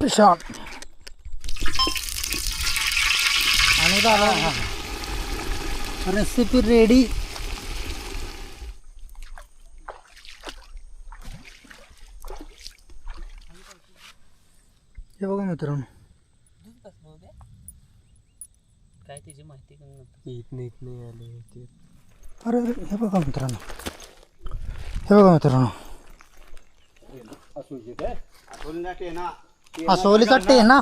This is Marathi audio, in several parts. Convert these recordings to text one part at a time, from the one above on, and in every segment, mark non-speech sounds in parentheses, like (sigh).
प्रशांत आणि दादा रेसिपी रेडी. हे बघा मित्रांनो. काय त्याची माहिती येत नाही येत नाही आले ते. अरे अरे हे बघा मित्रांनो. हे बघा मित्रांनो. असोलीचा ना?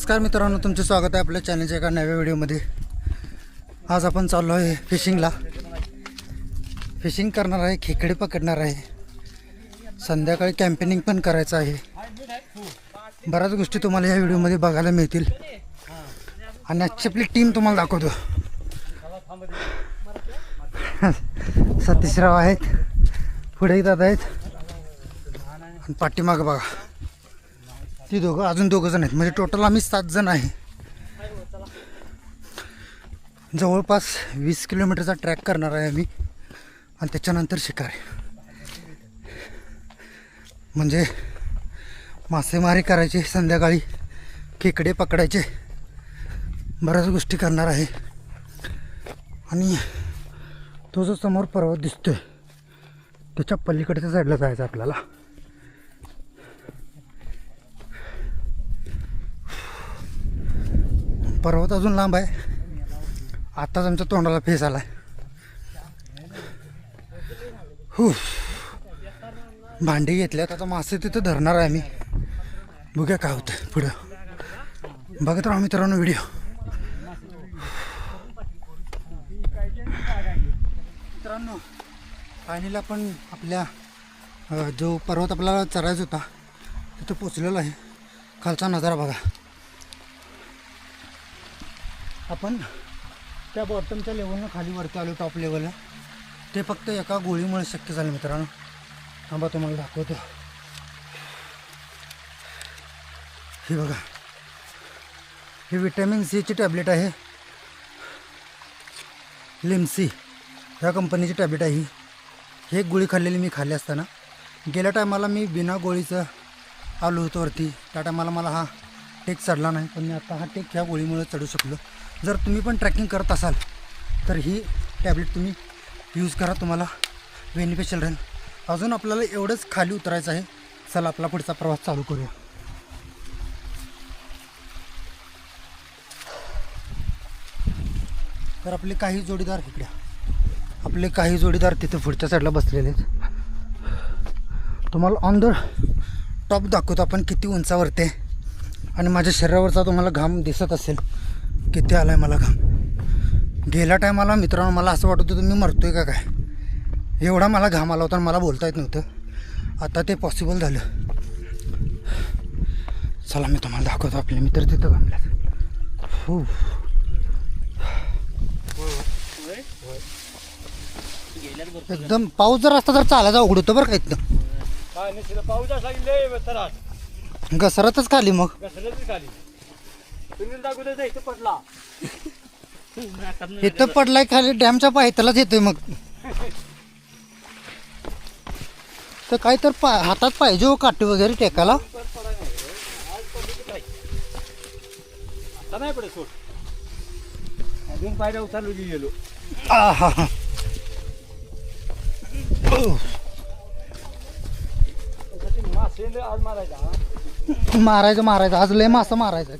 नमस्कार मित्रांनो तुमचे स्वागत आहे आपल्या चॅनलच्या एका नव्या व्हिडिओमध्ये आज आपण चाललो आहे फिशिंगला फिशिंग करणार आहे खेकडे पकडणार आहे. संध्याकाळी कॅम्पेनिंग पण करायचं आहे. बऱ्याच गोष्टी तुम्हाला या व्हिडिओमध्ये बघायला मिळतील. आणि आजची आपली टीम तुम्हाला दाखवतो. (laughs) सतीशराव आहेत पुढेही दादा आहेत. आणि पाठीमागं बघा. ती दोघं अजून दोघं जण आहेत. म्हणजे टोटल आम्ही सात जण आहे. जवळपास वीस किलोमीटरचा ट्रॅक करणार आहे आम्ही. आणि त्याच्यानंतर शिकार म्हणजे मासेमारी करायची संध्याकाळी खेकडे पकडायचे बऱ्याच गोष्टी करणार आहे. आणि तो जो समोर पर्वत दिसतोय त्याच्या पलीकडच्या साईडला जायचं आपल्याला. पर्वत अजून लांब आहे. आत्ताच आमच्या तोंडाला फेस आला हु भांडी घेतल्यात आता मासे तिथं धरणार आहे आम्ही. बघूया काय होतं पुढं. बघत राहा मित्रांनो व्हिडिओ. मित्रांनो पाणीला पण आपल्या जो पर्वत आपल्याला चढायचा होता तिथं पोचलेला आहे. खालचा नजारा बघा. आपण त्या बॉटमच्या लेवलनं खाली वरती आलो टॉप लेवलला ते फक्त एका गोळीमुळे शक्य झालं मित्रांनो. थांबा तुम्हाला दाखवतो. हे बघा. हे विटॅमिन सीची टॅबलेट आहे. लिमसी ह्या कंपनीची टॅबलेट आहे ही. हे एक गोळी खाल्लेली मी खाल्ली असताना. गेल्या टायमाला मी बिना गोळीचं आलो होतो वरती. त्या टायमाला मला हा टेक चढला नाही. पण मी आता हा टेक ह्या गोळीमुळे चढू शकलो. जर तुम्ही पण ट्रॅकिंग करत असाल तर ही टॅबलेट तुम्ही यूज करा. तुम्हाला बेनिफिशियल राहील. अजून आपल्याला एवढंच खाली उतरायचं आहे. चला आपला पुढचा प्रवास चालू करूया. तर आपले काही जोडीदार इकडे. आपले काही जोडीदार तिथे पुढच्या साईडला बसलेले आहेत. तुम्हाला ऑन द टॉप दाखवतो आपण किती उंचावरती आहे. आणि माझ्या शरीरावरचा तुम्हाला घाम दिसत असेल. किती आला आहे मला घाम. गेल्या टायमाला मित्रांनो मला असं वाटत होतं मी मरतोय का काय? एवढा मला घाम आला होता आणि मला बोलता येत नव्हतं. आता ते पॉसिबल झालं. चला मी तुम्हाला दाखवतो आपले मित्र तिथं थांबल्यात हो एकदम पाऊस जर असता तर चालायचा अवघड होतं बरं का इथनं. तिला पाऊस घसरतच खाली मग. घसरतच खाली. इथं पडला. (laughs) इथं पडलाय खाली डॅमच्या पायथ्यालाच येतोय मग. तर काय तर पा हातात पाहिजे हो काठी वगैरे टेकाला आता नाही पडत सोड. अजून पायऱ्या उचललो की गेलो. आहा. हा. ओ, त्यासाठी मासे आज मारायचा हा. मारायचं मारायचं. आज लय मासा मारायचा.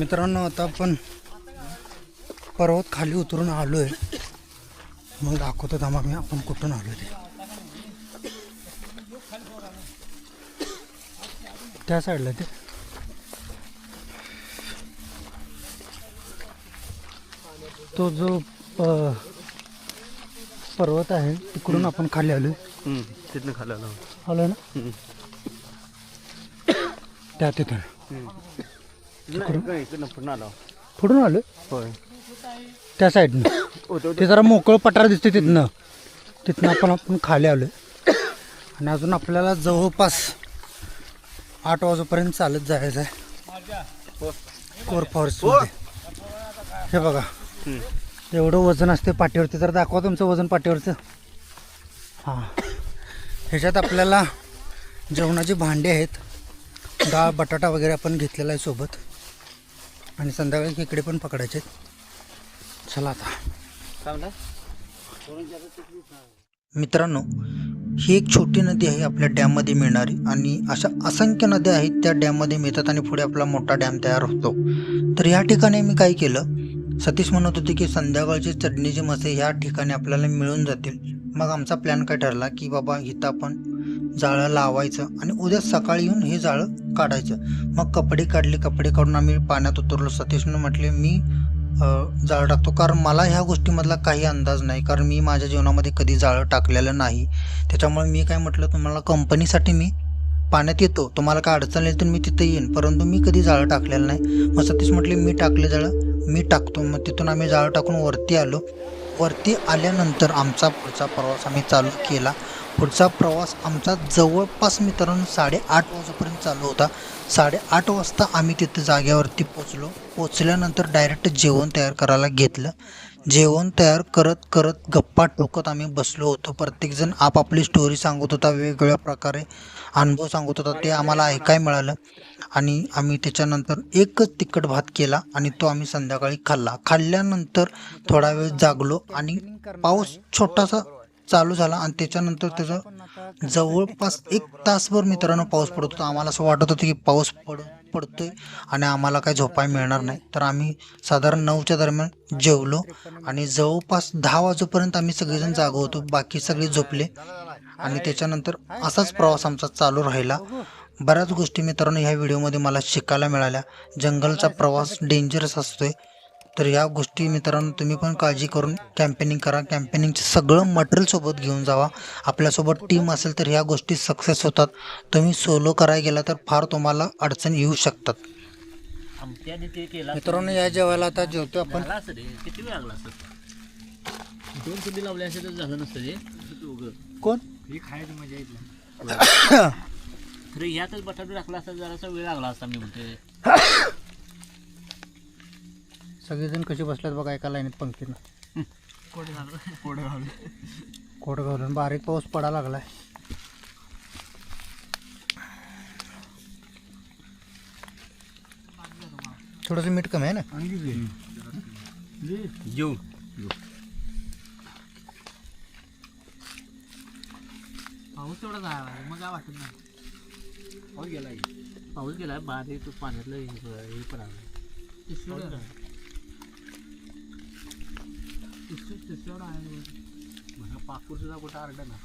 मित्रांनो आता आपण पर्वत खाली उतरून आलोय. मग दाखवतो थांबा मी आपण कुठून आलो ते. त्या साईडला ते. तो जो पर्वत आहे तिकडून आपण खाली आलो तिथनं खाल्लं आलो. ना? त्या तिथून इकडनं आलो. पुढून आलो? होय. त्या साईडनं. होतो ते जरा मोकळं पठार दिसते तिथनं. तिथनं आपण आपण खाली आलो आणि अजून आपल्याला जवळपास आठ वाजेपर्यंत चालत जायचं आहे कोर फॉरेस्टमध्ये हे बघा. एवढं वजन असते पाठीवरती. तर दाखवा तुमचं वजन पाठीवरचं. हां. ह्याच्यात आपल्याला जेवणाची भांडी आहेत. डाळ बटाटा वगैरे आपण घेतलेला आहे सोबत. आणि संध्याकाळी खेकडे पण पकडायचे. चला आता. मित्रांनो ही एक छोटी नदी आहे आपल्या डॅममध्ये मिळणारी आणि अशा असंख्य नद्या आहेत त्या डॅममध्ये मिळतात आणि पुढे आपला मोठा डॅम तयार होतो. तर ह्या ठिकाणी मी काय केलं? सतीश म्हणत होते की संध्याकाळचे चटणीचे मासे ह्या ठिकाणी आपल्याला मिळून जातील. मग आमचा प्लॅन काय ठरला की बाबा इथं आपण जाळं लावायचं आणि उद्या सकाळी येऊन हे जाळं काढायचं. मग कपडे काढले कपडे काढून आम्ही पाण्यात उतरलो. सतीशनं म्हटले मी जाळं टाकतो. कारण मला ह्या गोष्टीमधला काही अंदाज नाही. कारण मी माझ्या जीवनामध्ये कधी जाळं टाकलेलं नाही. त्याच्यामुळे मी काय म्हटलं तुम्हाला कंपनीसाठी मी पाण्यात येतो. तुम्हाला काय अडचण येईल तर मी तिथे येईन. परंतु मी कधी जाळं टाकलेलं नाही. मग सतीश म्हटले मी टाकले जाळं मी टाकतो. मग तिथून आम्ही जाळं टाकून वरती आलो. वरती आल्यानंतर आमचा पुढचा प्रवास आम्ही चालू केला. पुढचा प्रवास आमचा जवळपास मित्रांनो साडेआठ वाजेपर्यंत चालू होता. साडेआठ वाजता आम्ही तिथं जाग्यावरती पोचलो पोचल्यानंतर डायरेक्ट जेवण तयार करायला घेतलं. जेवण तयार करत करत गप्पा टोकत आम्ही बसलो होतो. प्रत्येकजण आपापली स्टोरी सांगत होता वेगवेगळ्या प्रकारे अनुभव सांगत होता. ते आम्हाला ऐकाय मिळालं आणि आम्ही त्याच्यानंतर एकच तिखट भात केला आणि तो आम्ही संध्याकाळी खाल्ला. खाल्ल्यानंतर थोडा वेळ जागलो आणि पाऊस छोटासा चालू झाला आणि त्याच्यानंतर त्याचं जवळपास एक तासभर मित्रांनो पाऊस पडत होता. आम्हाला असं वाटत होतं की पाऊस पड पडतोय आणि आम्हाला काही झोपाय मिळणार नाही. तर आम्ही साधारण नऊच्या दरम्यान जेवलो आणि जवळपास दहा वाजेपर्यंत आम्ही सगळेजण जागो होतो. बाकी सगळे झोपले आणि त्याच्यानंतर असाच प्रवास आमचा चालू राहिला. बऱ्याच गोष्टी मित्रांनो ह्या व्हिडिओमध्ये मला शिकायला मिळाल्या. जंगलचा प्रवास डेंजरस असतोय. तर या गोष्टी मित्रांनो तुम्ही पण काळजी करून कॅम्पेनिंग करा कॅम्पेनिंगचं सगळं मटेरियल सोबत घेऊन जावा आपल्यासोबत टीम असेल तर ह्या गोष्टी सक्सेस होतात तुम्ही सोलो करायला गेला तर फार तुम्हाला अडचण येऊ शकतात मित्रांनो या जेवायला आता जेवतो आपण किती वेळ लागला दोन असेल तर झालं नसतं रे कोण ही खायची मजा येत ह्यातच बटाटू टाकला असता जरासा वेळ लागला असता मी म्हणते सगळेजण कसे बसल्यात बघा एका लाईनीत पंक्तीनं. घालून. कोट घालून. बारीक पाऊस पडा लागलाय. थोडस मीठ कमी आहे ना? पाऊस तेवढा झाला मग काय वाटत नाही. पाऊस गेला पाऊस गेला बारीक पाण्यातलं हे हे पण आलं पाकूर सुद्धा कुठं आरडा ना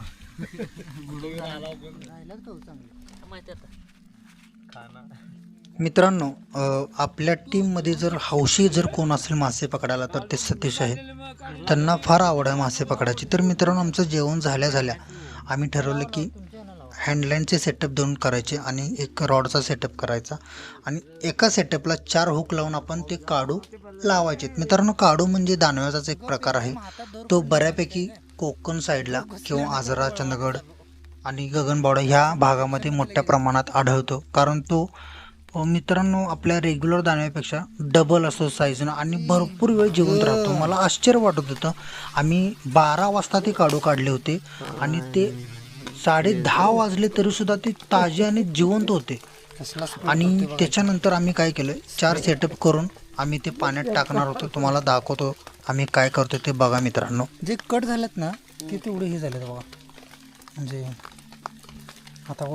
माहिती आता खाना मित्रांनो आपल्या टीममध्ये जर हौशी जर कोण असेल मासे पकडायला तर ते सतीश आहेत. त्यांना फार आवड आहे मासे पकडायची. तर मित्रांनो आमचं जेवण झाल्या झाल्या आम्ही ठरवलं की हँडलाईनचे सेटअप दोन करायचे आणि एक रॉडचा सेटअप करायचा. आणि एका सेटअपला चार हुक लावून आपण ते काढू लावायचे. मित्रांनो काढू म्हणजे दानव्याचाच एक प्रकार आहे. तो बऱ्यापैकी कोकण साईडला किंवा आजरा चंदगड आणि गगनबावडा ह्या भागामध्ये मोठ्या प्रमाणात आढळतो. कारण तो मित्रांनो आपल्या रेग्युलर दाण्यापेक्षा डबल असतो साईजनं आणि भरपूर वेळ जिवंत राहतो. मला आश्चर्य वाटत होतं. आम्ही बारा वाजता ते काढू काढले होते आणि ते साडे दहा वाजले तरी सुद्धा ते ताजे आणि जिवंत होते. आणि त्याच्यानंतर आम्ही काय केलं चार सेटअप करून आम्ही ते पाण्यात टाकणार होतो. तुम्हाला दाखवतो आम्ही काय करतो ते बघा मित्रांनो. जे कट झालेत ना ते तेवढे हे झालेत बघा. म्हणजे आता.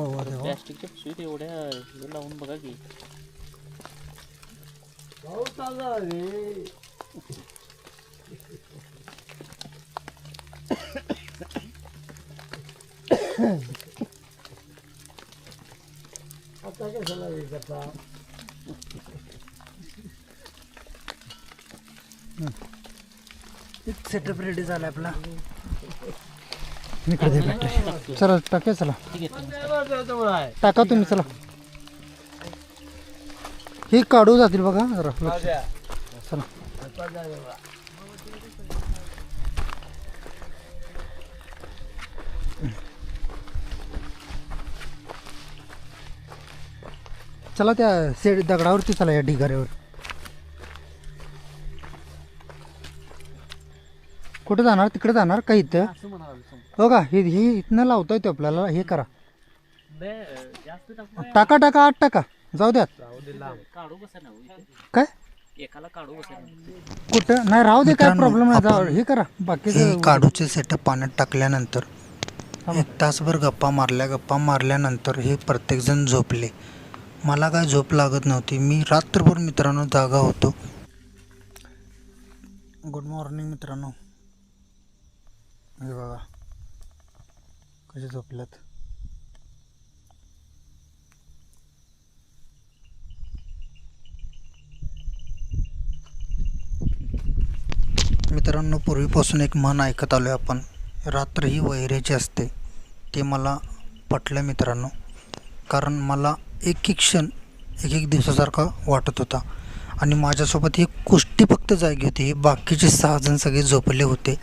प्लॅस्टिकच्या एवढ्या लावून बघा की. आता कशाला हे करता सेटअप रेडी झाला आपला. इकडे दे बॅटरी चला टाका चला. टाका तुम्ही चला. ही काढू जातील बघा जरा. चला. चला त्या सेड दगडावरती चला या ढिगाऱ्यावर. कुठे जाणार? तिकडे जाणार का इथं? असं म्हणावं समजा. हो का? हे हे इथनं लावता येतो आपल्याला हे करा. बे, जास्त टाकू नये. टाका टाका आठ टाका. जाऊ द्यात. काढू बसा ना हो इथे. काय? एकाला काढू बसा ना. कुठं? नाही राहू दे काय प्रॉब्लेम नाही. जाऊ हे करा. बाकी हे काढूचे सेटअप पाण्यात टाकल्यानंतर एक तासभर गप्पा मारल्या गप्पा मारल्यानंतर हे प्रत्येकजण झोपले. मला काय झोप लागत नव्हती. मी रात्रभर मित्रांनो जागा होतो. गुड मॉर्निंग मित्रांनो. हे बघा. कसे झोपल्यात मित्रांनो पूर्वीपासून एक मन ऐकत आलो आहे आपण. रात्र ही वैरेची असते. ते मला पटलं मित्रांनो. कारण मला एक एक क्षण एक एक दिवसासारखा वाटत होता. आणि माझ्यासोबत ही कुष्टी फक्त जागी होती. हे बाकीचे सहा जण सगळे झोपले होते.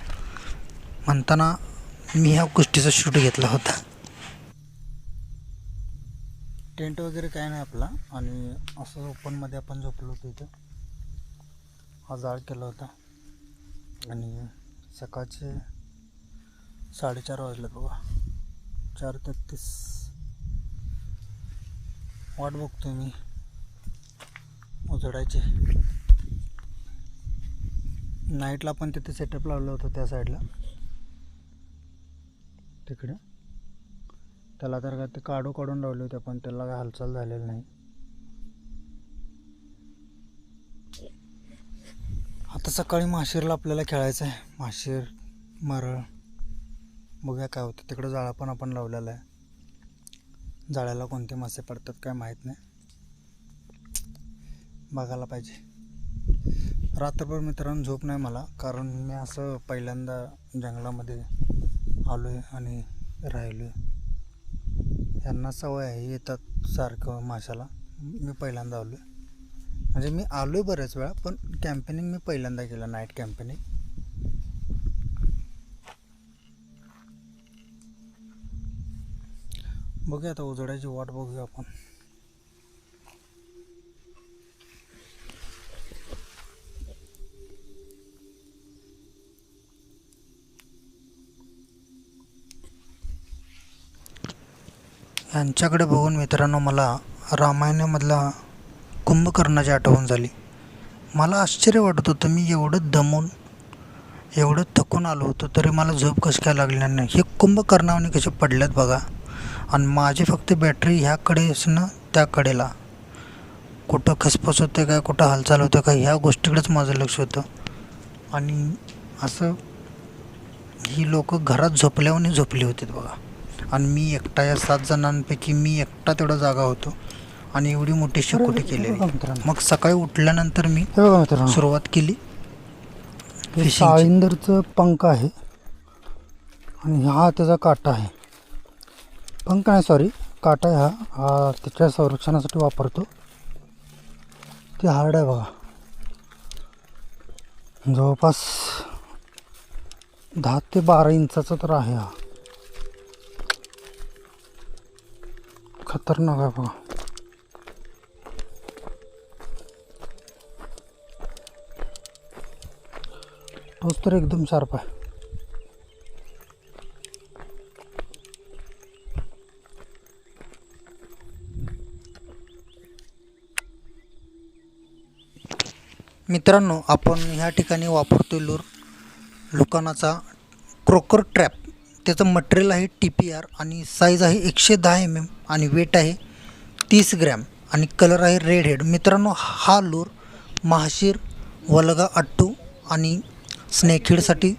म्हणताना मी ह्या कुष्टीचा शूट घेतला होता. टेंट वगैरे काय नाही आपला. आणि असं ओपनमध्ये आपण झोपलो होतो इथं. हा जाळ केला होता. आणि सकाळचे साडेचार वाजले बघा. चार तेहतीस वाट बघतो मी. उजडायची. नाईटला पण तिथे सेटअप लावलं होतं त्या साईडला तिकडे. त्याला तर का ते काढू काढून लावले होते पण त्याला काय हालचाल झालेली नाही. आता सकाळी माशीरला आपल्याला खेळायचं आहे. माशीर मरळ. बघूया काय होतं. तिकडं जाळा पण आपण लावलेला आहे. जाळ्याला कोणते मासे पडतात काय माहीत नाही. बघायला पाहिजे. रात्रभर मित्रांनो झोप नाही मला कारण मी असं पहिल्यांदा जंगलामध्ये आलो आहे आणि राहिलो आहे यांना सवय आहे येतात सारखं माशाला. मी पहिल्यांदा आलो आहे म्हणजे मी आलो आहे बऱ्याच वेळा पण कॅम्पेनिंग मी पहिल्यांदा केलं नाईट कॅम्पेनिंग बघूया आता उजडायची वाट बघूया आपण. यांच्याकडे बघून मित्रांनो मला रामायणामधला कुंभकर्णाची आठवण झाली. मला आश्चर्य वाटत होतं मी एवढं दमून एवढं थकून आलो होतो तरी मला झोप कशी काय लागली नाही. हे कुंभकर्णाने कसे पडल्यात बघा. आणि माझी फक्त बॅटरी ह्याकडे ना त्या कडेला कुठं खसफस होते काय कुठं हालचाल होते काय ह्या गोष्टीकडेच माझं लक्ष होतं. आणि असं ही लोक घरात झोपल्यावर झोपली होती बघा. आणि मी एकटा या सात जणांपैकी मी एकटा तेवढा जागा होतो. आणि एवढी मोठी शेकोटी मित्रांनो. मग सकाळी उठल्यानंतर मी सुरुवात केली. फिशिंगची. साळींदरचं पंख आहे. आणि हा त्याचा काटा आहे. पंख नाही सॉरी काटा हा हा त्याच्या संरक्षणासाठी वापरतो. ते हार्ड आहे बघा. जवळपास दहा ते बारा इंचाचा तर आहे हा. खतरनाक आहे बघा. तोच तर एकदम शार्प आहे. मित्रांनो आपण ह्या ठिकाणी वापरतोय लूर. लुकानाचा क्रोकर ट्रॅप. त्याचं मटेरियल आहे टी पी आर आणि साईज आहे एकशे दहा एम एम आणि वेट आहे तीस ग्रॅम आणि कलर आहे रेड हेड मित्रांनो हा लूर महाशीर वलगा अट्टू आणि स्नेकहिडसाठी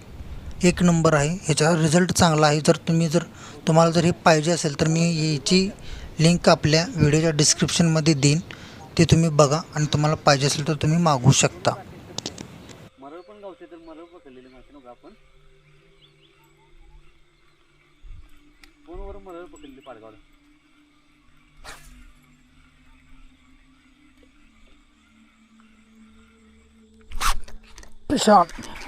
एक नंबर आहे. ह्याचा रिझल्ट चांगला आहे. जर तुम्ही जर तुम्हाला जर हे पाहिजे असेल तर मी याची लिंक आपल्या व्हिडिओच्या डिस्क्रिप्शनमध्ये देईन. ते तुम्ही बघा आणि तुम्हाला पाहिजे असेल तर तुम्ही मागवू शकता. मरळ पण गावते तर मरळ पकडलेली माहिती नका आपण. फोनवर मला पकडली पाडगावला? प्रशांत.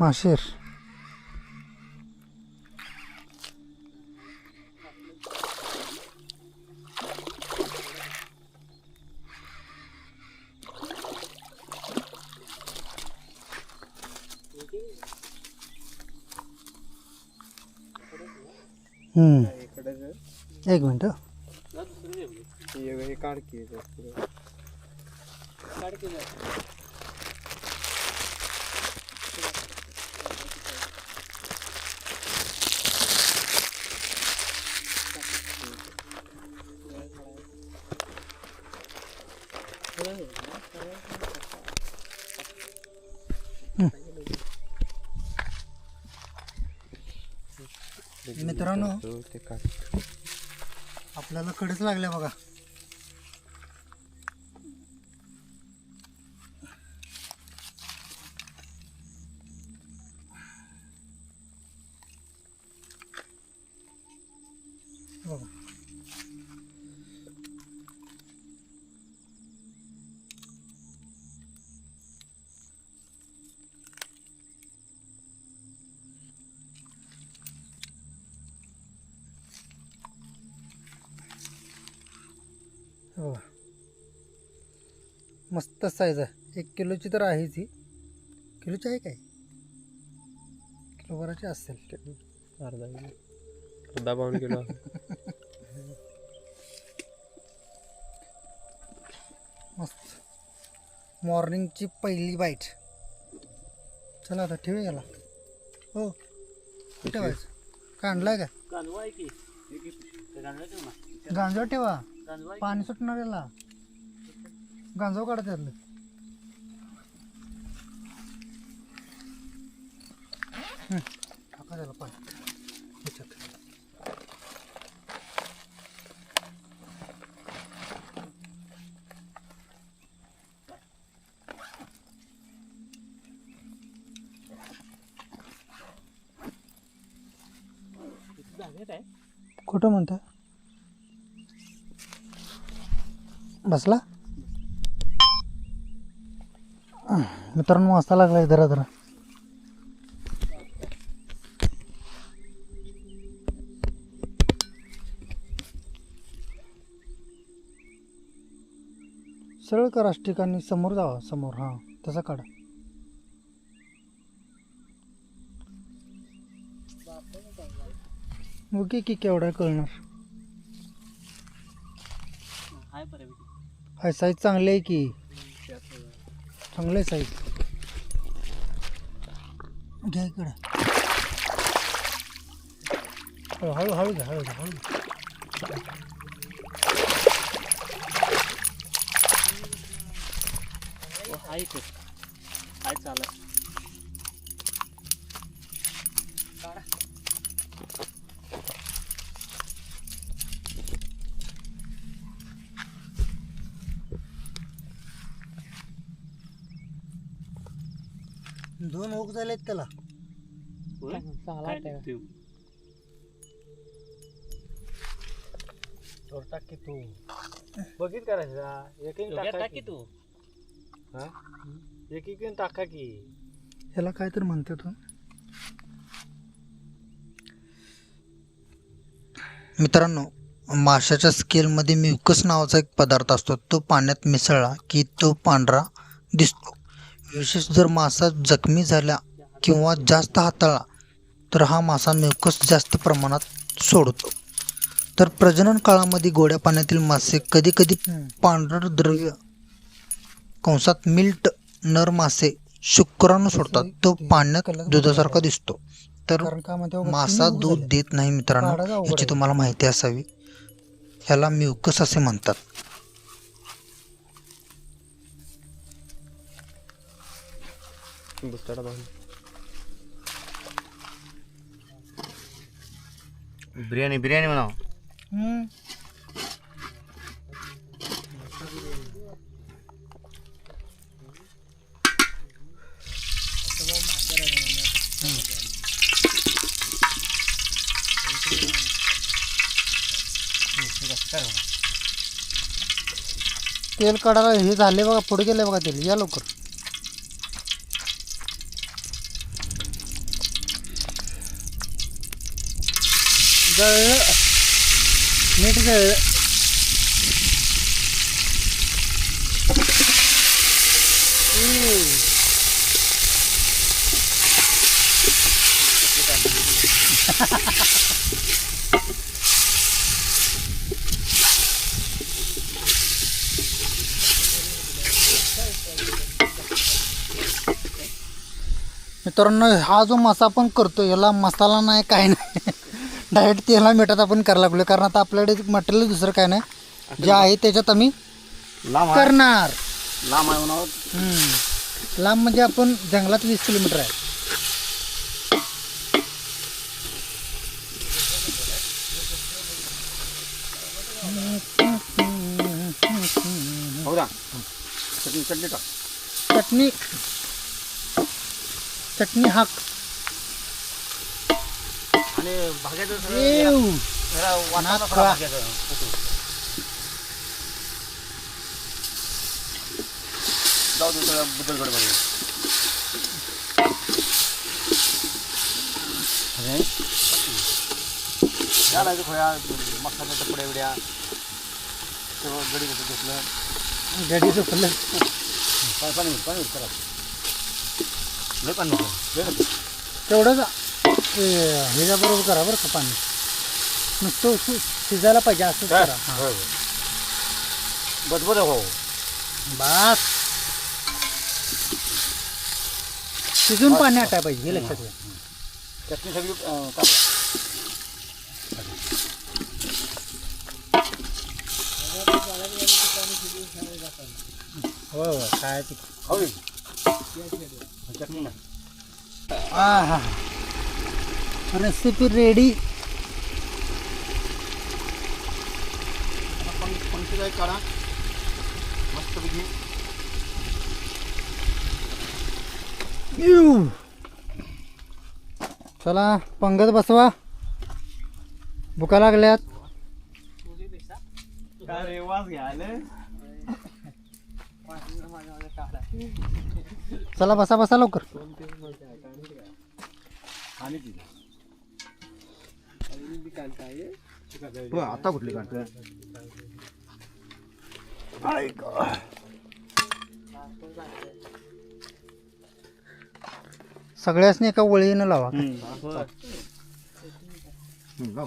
माशेर हम्म. एक मिनिट हं. मित्रांनो आपल्याला कडेच लागल्या बघा. बघा हो. मस्त साईज आहे. एक किलोची तर आहेच ही. किलोची आहे काय? किलोभराची असेल. अर्धा किलो. अर्धा पाऊण किलो. मस्त. मॉर्निंगची पहिली बाईट चला आता ठेवूया याला. हो. कुठे ठेवायचं कांडलाय का? गांजवा ठेव. पाणी सुटणार याला. गांजाव काढा त्यातलं. टाका त्याला पाणी. ह्याच्यात. कुठं म्हणता? बसला. मित्रांनो वाजता लागलाय जरा जरा. सरळ करा ठिकाणी समोर जावा समोर हां तसा काढा. ओके की केवढा कळणार हाय बऱ्यापैकी हाय साईज चांगली आहे की? चांगलं आहे साईज घ्या इकडं. हळू हळू हळू घ्या हळू घ्या हळू. हो हाय हाय चालत. झालेत त्याला. होय? काय ते? टाक की तू. बघित करायचा एक टाका की तू. हा? एक एक टाका की. ह्याला काय तर म्हणते तू. मित्रांनो माशाच्या स्केलमध्ये म्युकस नावाचा एक पदार्थ असतो. तो पाण्यात मिसळला की तो पांढरा दिसतो. विशेष जर मासा जखमी झाला किंवा जास्त हाताळला तर हा मासा म्युकस जास्त प्रमाणात सोडतो तर प्रजनन काळामध्ये गोड्या पाण्यातील मासे कधीकधी. पांढर द्रव्य कंसात मिल्ट नर मासे शुक्राणू सोडतात तो पाण्यात दुधासारखा दिसतो तर मासा दूध. देत नाही मित्रांनो याची. तुम्हाला माहिती असावी ह्याला म्युकस असे म्हणतात बुस्टाला बांध बिर्याणी बिर्याणी म्हणाव हम्म. तेल काढायला हे झाले बघा पुढे गेले बघा तेल या लवकर जळलं नीट जळलं मित्रांनो हा जो मसा पण करतो याला मसाला नाही काय नाही. डायरेक्ट तेला मिठात आपण करायला लागलो कारण आता आपल्याकडे मटेरियल दुसरं काय नाही. जे आहे त्याच्यात आम्ही लांब करणार. लांब आहे म्हणावं हम्म. लांब म्हणजे आपण जंगलात वीस किलोमीटर आहे. हो द्या चटणी चटणी टाक. चटणी. चटणी हाक. आणि भाग्याचं सगळं. जरा वाटाणा नाक थोडा खा. भाग्याचं. जाऊ दे सगळं बुद्धगडमध्ये या लागेल खोया मसाल्याच्या पुड्या बिड्या. सगळं गडी कसं घेतलं? गडी झोपलं. पाणी पाणी करा लय पाणी. तेवढंच ते ह्याच्याबरोबर करा बरं का पाणी. नुसतं शि- शिजायला पाहिजे करा. हां. बदबद हो बस. शिजून पाणी आटाय पाहिजे हे लक्षात घ्या. चटणी सगळी अं, हो हो काय ते. खाऊ दे. चटणी ना आहा रेसिपी रेडी. काय काढा मस्त चला पंगत बसवा. भुका लागल्यात. चला बसा बसा लवकर. आता कुठली काढतोय सगळ्यासनी एका वळीनं लावा. लाव.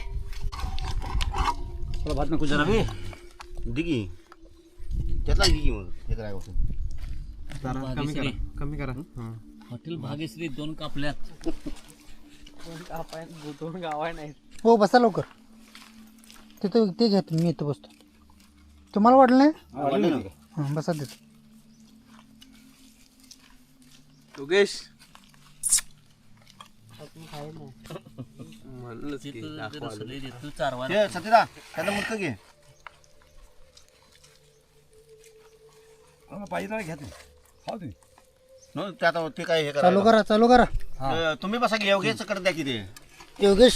तुला भात नको जरा बे. दे की. त्यातला मग हे काय गोष्ट भाग्यश्री कमी करा हॉटेल भाग्यश्री दोन कापल्यात. हो बसा लवकर. तिथं ते घ्या तुम्ही मी इथं बसतो. तुम्हाला वाटलं नाही? वाटलं ना? हां बसा तिथं. योगेश. चारवा ते घे. पाहिजे ना घ्या तुम्ही खाऊ तुम्ही न ते आता ते काय हे चालू करा चालू करा. तुम्ही बसा घे योगेश कर द्या की ते. योगेश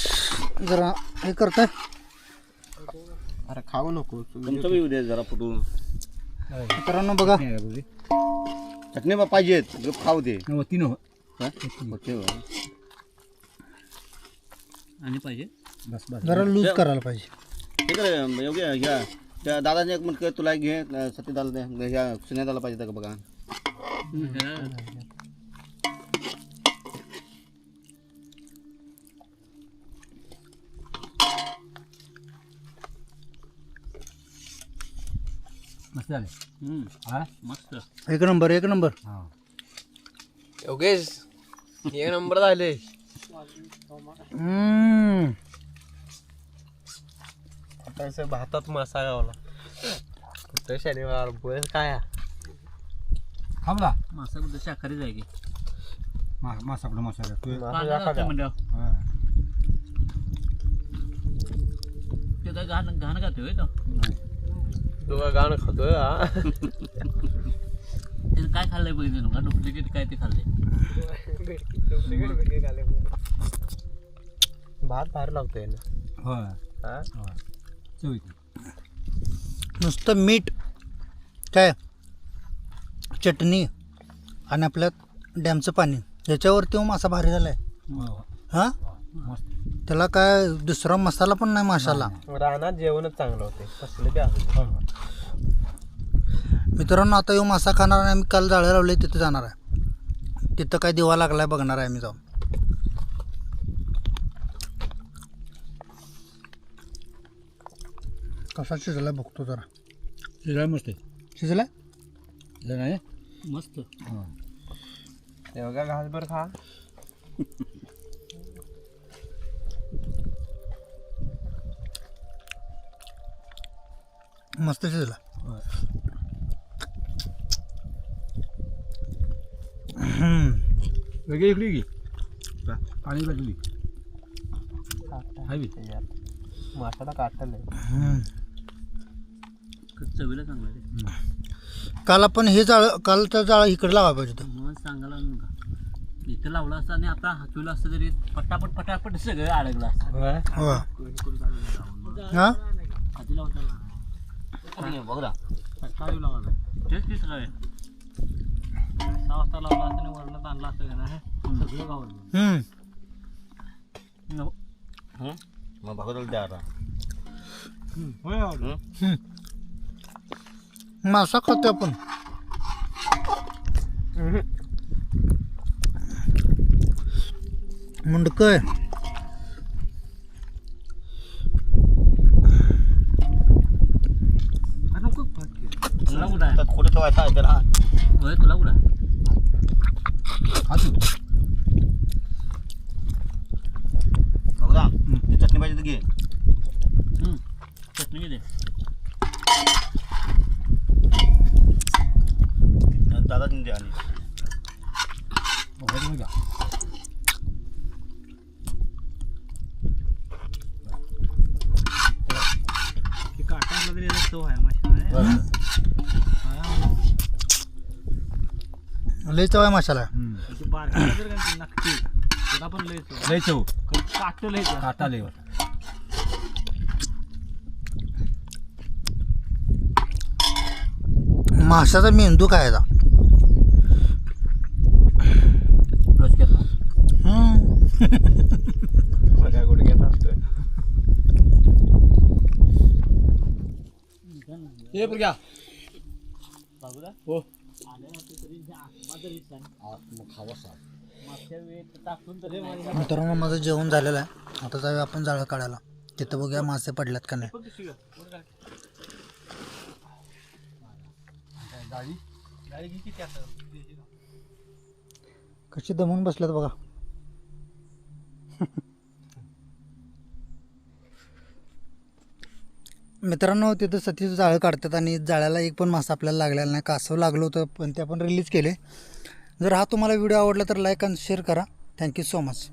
जरा हे करताय. अरे खाऊ नको. तुमचं बी उद्या जरा फुटून. मित्रांनो बघा. चटणी बा पाहिजेत गप खाऊ दे. तीन हो. हा? होते हो. आणि पाहिजे. बस बस. जरा लूज करायला पाहिजे. हे कर योग्य ह्या त्या दादाने एक म्हणत तुला एक घे सत्यदाला दे ह्या सुन्यादाला पाहिजे का बघा. मस्त झाले. हा? मस्त. एक नंबर एक नंबर. हा. योगेश एक नंबर झाले हम्म. भातात मासा गावला कुठं शनिवार बस काय? मासा कुठं शाकाहारी जाय की? मा मासा कुठं मासा तू म्हणल्यावर हा. ते काय घाण घाण खातोय तो. तू का गाणं खातोय हा? त्यानं काय खाल्लंय बघितलं नका डुप्लिकेट काय ते खाल्लंय. भात बाहेर लागतोय ना. होय. हा? होय. चव येते. नुसतं मीठ काय चटणी आणि आपल्या डॅमचं पाणी याच्यावरती मासा भारी झाला आहे हो? हां मस्त. त्याला काय दुसरा मसाला पण नाही माशाला. रानात जेवणच चांगलं होते कसले बी असू दे. होय होय. मित्रांनो आता येऊ मासा खाणार आणि आम्ही काल जाळे लावले तिथे जाणार आहे. तिथं काय दिवा लागलाय बघणार आहे आम्ही जाऊन. कसा शिजला बघतो जरा. शिजाय मस्त आहे. शिजलाय? शिजाय नाही? मस्त. हा. एवढा घासभर खा. मस्त शिजला. वेगळी इकडे घे पाणी बाजली हाय बी. माशाला काटलं हम्म. चवीला चांगलं आहे. ते. काल आपण हे जाळ कालचं जाळ इकडे लावायला पाहिजे होतं. मग सांगायला इथं लावलं असतं आणि आता हातवीला असतं तरी पटापट पटापट सगळं अडकलं असतं. हो हां? हाती बघ ना. सकाळी लावला. तेच ती सकाळी. सहा वाजता लावला असतं आणि वरणात आणला असतं का नाही सगळं गावलं हम्म. मग बघत द्या आता. मासा खातो आपण. मुंडकय तुला कुठं आहे तर कुठे ठेवायचा आहे त्याला होय तुला कुठं आहे? हात बघ ना ती चटणी पाहिजे तर घे हम्म. चटणी किती आणि दादाने द्या आणि बघा घ्या काटा असला तरी याला चव आहे माशी लय चव आहे माशाला हम्म. बारकी जर का नक्की पण लय चव लय चव. काट लय चव. काटा लय माशाचा मेंदू काय हम्म. गुडघ्यात असतोय. ये बघा बाबूला हो. मित्रांनो माझं जेवण झालेलं आहे. आता जाऊया आपण जाळं काढायला. तिथं बघूया मासे पडल्यात का नाही. कशी दमून बसल्यात बघा. मित्रांनो तिथं सतीश जाळं काढतात आणि जाळ्याला एक पण मासा आपल्याला लागलेला नाही. कासव लागलं होतं पण ते आपण रिलीज केले. जर हा तुम्हाला व्हिडिओ आवडला तर लाईक आणि शेअर करा. Thank you so much